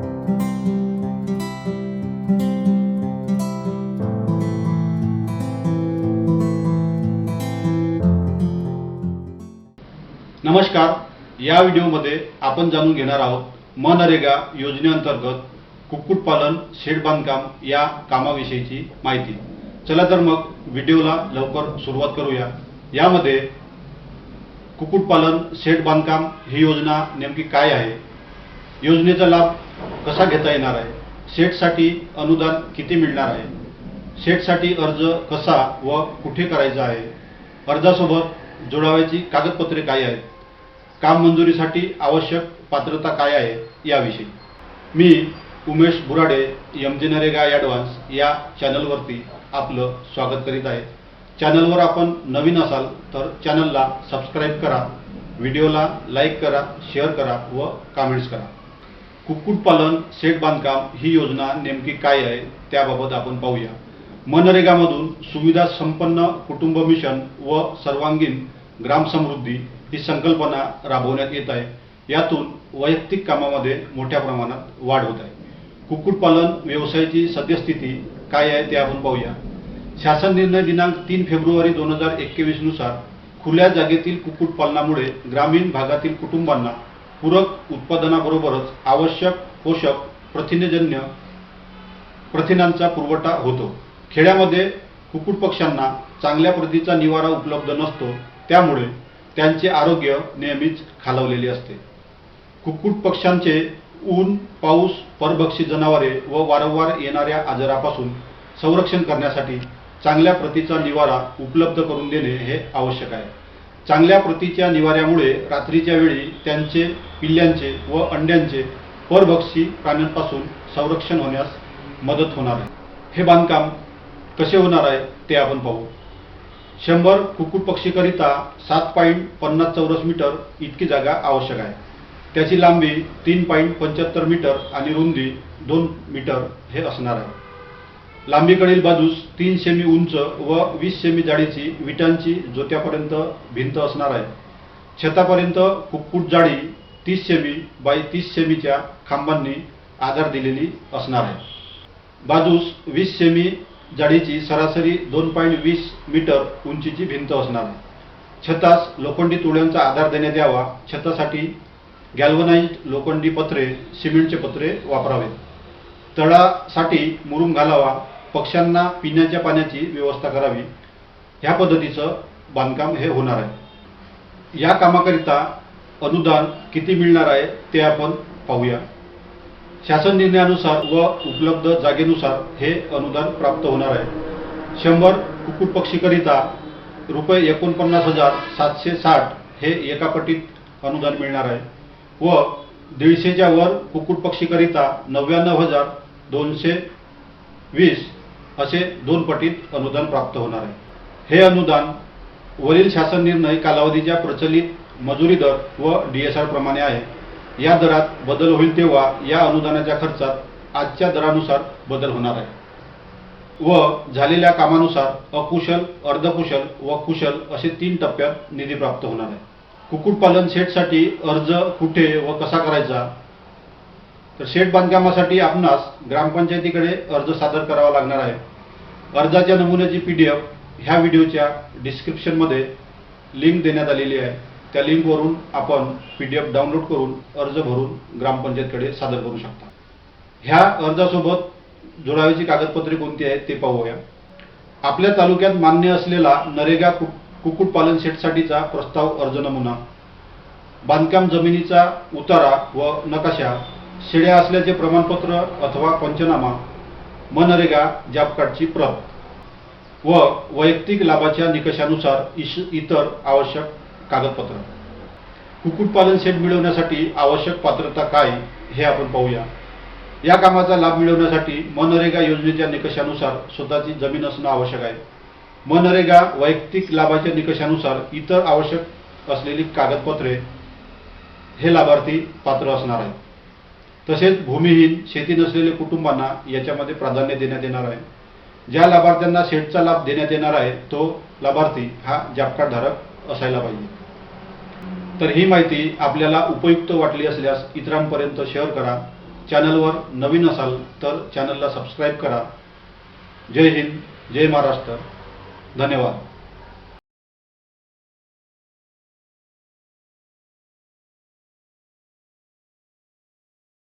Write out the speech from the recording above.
नमस्कार. या व्हिडिओमध्ये आपण जाणून घेणार आहोत मनरेगा योजनेअंतर्गत कुक्कुटपालन शेड बांधकाम या कामाविषयीची माहिती. चला तर मग व्हिडिओला लवकर सुरुवात करूया. यामध्ये कुक्कुटपालन शेड बांधकाम ही योजना नेमकी काय आहे? योजनेचा लाभ कसा घेता येणार आहे? सेटसाठी अनुदान किती मिळणार आहे? सेटसाठी अर्ज कसा व कुठे करायचा आहे? अर्जासोबत जोडावायची कागदपत्रे काय आहेत? काम मंजुरीसाठी आवश्यक पात्रता काय आहे याविषयी. मी Umesh Burade M G NREGA advance या चॅनलवरती आपलं स्वागत करीत आहे. चॅनलवर आपण नवीन असाल तर चॅनलला सबस्क्राईब करा व्हिडिओला लाईक करा शेअर करा व कमेंट्स करा. कुक्कुटपालन शेड बांधकाम ही योजना नेमकी काय आहे त्याबाबत आपण पाहूया. मनरेगामधून सुविधा संपन्न कुटुंब मिशन व सर्वांगीण ग्रामसमृद्धी ही संकल्पना राबवण्यात येत आहे. यातून वैयक्तिक कामामध्ये मोठ्या प्रमाणात वाढ होत आहे. कुक्कुटपालन व्यवसायाची सद्यस्थिती काय आहे ते आपण पाहूया. शासन निर्णय दिनांक तीन फेब्रुवारी दोन हजार एकवीसनुसार खुल्या जागेतील कुक्कुटपालनामुळे ग्रामीण भागातील कुटुंबांना पूरक उत्पादनाबरोबरच आवश्यक पोषक प्रथिनजन्य प्रथिनांचा पुरवठा होतो. खेड्यामध्ये कुक्कुट पक्ष्यांना चांगल्या प्रतीचा निवारा उपलब्ध नसतो त्यामुळे त्यांचे आरोग्य नेहमीच खालावलेले असते. कुक्कुट पक्ष्यांचे ऊन पाऊस परभक्षी जनावरे व वारंवार येणाऱ्या आजारापासून संरक्षण करण्यासाठी चांगल्या प्रतीचा निवारा उपलब्ध करून देणे हे आवश्यक आहे. चांगल्या प्रतीच्या निवाऱ्यामुळे रात्रीच्या वेळी त्यांचे पिल्ल्यांचे व अंड्यांचे परभक्षी प्राण्यांपासून संरक्षण होण्यास मदत होणार आहे. हे बांधकाम कसे होणार आहे ते आपण पाहू. शंभर कुक्कुटपक्षीकरिता सात पॉईंट पन्नास चौरस मीटर इतकी जागा आवश्यक आहे. त्याची लांबी तीन पॉईंट पंच्याहत्तर मीटर आणि रुंदी दोन मीटर हे असणार आहे. लांबीकडील बाजूस तीन सेमी उंच व वीस सेमी जाडीची विटांची जोत्यापर्यंत भिंत असणार आहे. छतापर्यंत कुक्कुट जाडी तीस सेमी बाय तीस सेमीच्या खांबांनी आधार दिलेली असणार आहे. बाजूस वीस सेमी जाडीची सरासरी दोन पॉईंट वीस मीटर उंचीची भिंत असणार आहे. छतास लोखंडी तुळ्यांचा आधार देण्यात यावा. छतासाठी गॅल्वनाइज्ड लोखंडी पत्रे सिमेंटचे पत्रे वापरावेत. तळासाठी मुरुम घालावा. पक्ष्यांना पिण्याच्या पाण्याची व्यवस्था करावी. ह्या पद्धतीचं बांधकाम हे होणार आहे. या कामाकरिता अनुदान किती मिळणार आहे ते आपण पाहूया. शासन निर्णयानुसार व उपलब्ध जागेनुसार हे अनुदान प्राप्त होणार आहे. शंभर कुक्कुटपक्षीकरिता रुपये एकोणपन्नास हजार सातशे साठ हे एका पटीत अनुदान मिळणार आहे व दीडशेच्या वर कुक्कुटपक्षीकरिता नव्याण्णव हजार दोनशे वीस असे दोन पटीत अनुदान प्राप्त होणार आहे. हे अनुदान वरील शासन निर्णय कालावधीच्या प्रचलित मजुरी दर व डीएसआर प्रमाणे आहे. या दरात बदल होईल तेव्हा या अनुदानाच्या खर्चात आजच्या दरानुसार बदल होणार आहे. व झालेल्या कामानुसार अकुशल अर्धकुशल व कुशल असे तीन टप्प्यात निधी प्राप्त होणार आहे. कुक्कुटपालन सेटसाठी अर्ज कुठे व कसा करायचा तर शेड बांधकामासाठी आपणास ग्रामपंचायतीकडे अर्ज सादर करावा लागणार आहे. अर्जाच्या नमुन्याची पी डी एफ ह्या व्हिडिओच्या डिस्क्रिप्शनमध्ये लिंक देण्यात आलेली आहे. त्या लिंकवरून आपण पी डी एफ डाउनलोड करून अर्ज भरून ग्रामपंचायतकडे सादर करू शकता. ह्या अर्जासोबत जोडावीची कागदपत्रे कोणती आहेत ते पाहूया. आपल्या तालुक्यात मान्य असलेला नरेगा कुक कुक्कुटपालन सेटसाठीचा प्रस्ताव अर्ज नमुना. बांधकाम जमिनीचा उतारा व नकाशा शेड्या असल्याचे प्रमाणपत्र अथवा पंचनामा मनरेगा जॉब कार्डची प्रत व वैयक्तिक लाभाच्या निकषानुसार इश इतर आवश्यक कागदपत्र. कुक्कुटपालन शेड मिळवण्यासाठी आवश्यक पात्रता काय हे आपण पाहूया. या कामाचा लाभ मिळवण्यासाठी मनरेगा योजनेच्या निकषानुसार स्वतःची जमीन असणं आवश्यक आहे. मनरेगा वैयक्तिक लाभाच्या निकषानुसार इतर आवश्यक असलेली कागदपत्रे हे लाभार्थी पात्र असणार आहे तसेच भूमिहीन शेती नसलेल्या कुटुंबांना याच्यामध्ये प्राधान्य देण्यात येणार आहे. ज्या लाभार्थ्यांना शेडचा लाभ देण्यात येणार आहे तो लाभार्थी हा जॉब धारक असायला पाहिजे. तर ही माहिती आपल्याला उपयुक्त वाटली असल्यास इतरांपर्यंत शेअर करा. चॅनलवर नवीन असाल तर चॅनलला सबस्क्राईब करा. जय हिंद जय महाराष्ट्र. धन्यवाद.